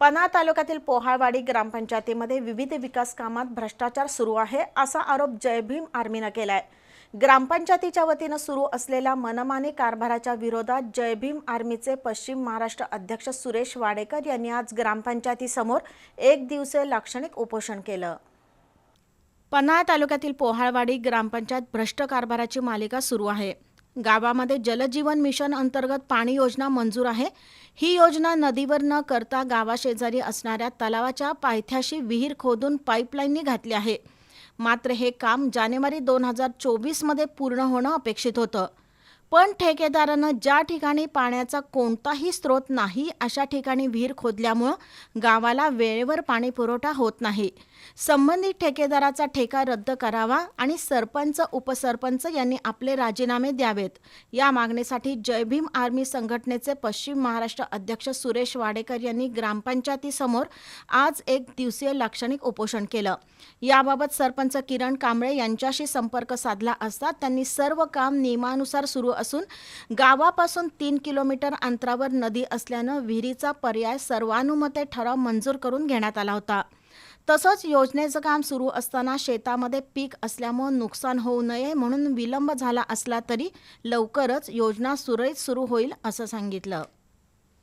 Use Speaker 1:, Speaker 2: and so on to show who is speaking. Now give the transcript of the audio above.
Speaker 1: पन्हाळ तालुक्यातील पोहाळवाडी ग्रामपंचायतीमध्ये विविध विकास कामात भ्रष्टाचार सुरू आहे असा आरोप जयभीम आर्मीनं केलाय. ग्रामपंचायतीच्या वतीनं सुरू असलेल्या मनमानी कारभाराच्या विरोधात जयभीम आर्मीचे पश्चिम महाराष्ट्र अध्यक्ष सुरेश वाडेकर यांनी आज ग्रामपंचायतीसमोर एक दिवसीय लाक्षणिक उपोषण केलं. पन्हाळ तालुक्यातील पोहाळवाडी ग्रामपंचायत भ्रष्ट कारभाराची मालिका सुरू आहे. गावामध्ये जलजीवन मिशन अंतर्गत पाणी योजना मंजूर आहे. ही योजना नदीवर न करता गावाशेजारी असणाऱ्या तलावाच्या पायथ्याशी विहीर खोदून पाईपलाईननी घातली आहे. मात्र हे काम जानेवारी दोन हजार चोवीसमध्ये पूर्ण होणं अपेक्षित होतं. पण ठेकेदारानं ज्या ठिकाणी पाण्याचा कोणताही स्रोत नाही अशा ठिकाणी विहीर खोदल्यामुळं गावाला वेळेवर पाणी पुरवठा होत नाही. संबंधित ठेकेदाराचा ठेका रद्द करावा आणि सरपंच उपसरपंच यांनी आपले राजीनामे द्यावेत. या मागणीसाठी जय भीम आर्मी संघटनेचे पश्चिम महाराष्ट्र अध्यक्ष सुरेश वाडेकर यांनी ग्रामपंचायतीसमोर आज एक दिवसीय लाक्षणिक उपोषण केलं. याबाबत सरपंच किरण कांबळे यांच्याशी संपर्क साधला असता त्यांनी सर्व काम नियमानुसार सुरू असून गावापासून तीन किलोमीटर अंतरावर नदी असल्यानं विहिरीचा पर्याय सर्वानुमते ठराव मंजूर करून घेण्यात आला होता. तसंच योजनेचं काम सुरू असताना शेतामध्ये पीक असल्यामुळे नुकसान होऊ नये म्हणून विलंब झाला असला तरी लवकरच योजना सुरळीत सुरू होईल असं सांगितलं.